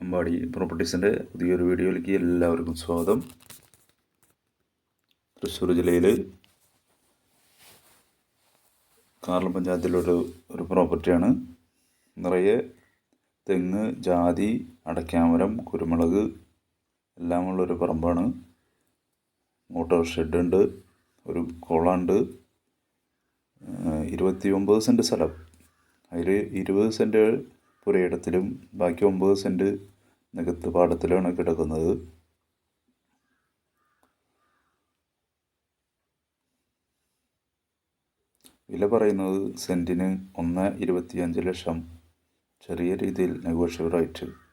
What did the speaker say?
അമ്പാടി പ്രോപ്പർട്ടീസിന്റെ പുതിയൊരു വീഡിയോയിലേക്ക് എല്ലാവർക്കും സ്വാഗതം. തൃശ്ശൂർ ജില്ലയിൽ കാർളം പഞ്ചായത്തിലൊരു ഒരു പ്രോപ്പർട്ടിയാണ്. നിറയെ തെങ്ങ് ജാതി അടയ്ക്കാമരം കുരുമുളക് എല്ലാമുള്ളൊരു പറമ്പാണ്. മോട്ടോർ ഷെഡുണ്ട് ഒരു കുളമുണ്ട്. ഇരുപത്തി ഒമ്പത് സെന്റ് സ്ഥലം. അതിൽ ഇരുപത് സെന്റ് പുരയിടത്തിലും ബാക്കി ഒമ്പത് സെന്റ് നികത്ത് പാടത്തിലാണ് കിടക്കുന്നത്. വില പറയുന്നത് സെന്റിന് ഒന്ന് ഇരുപത്തിയഞ്ച് ലക്ഷം. ചെറിയ രീതിയിൽ നെഗോഷ്യബിൾ റേറ്റ്.